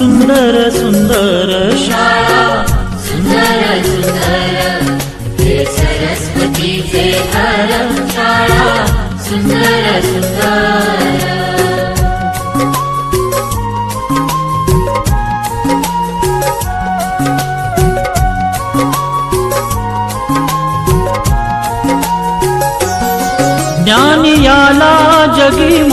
सुंदर सुंदर शाळा सुंदर सुंदर हे सरस्वतीचे घर शाळा सुंदर सुंदर ज्ञान याला जगी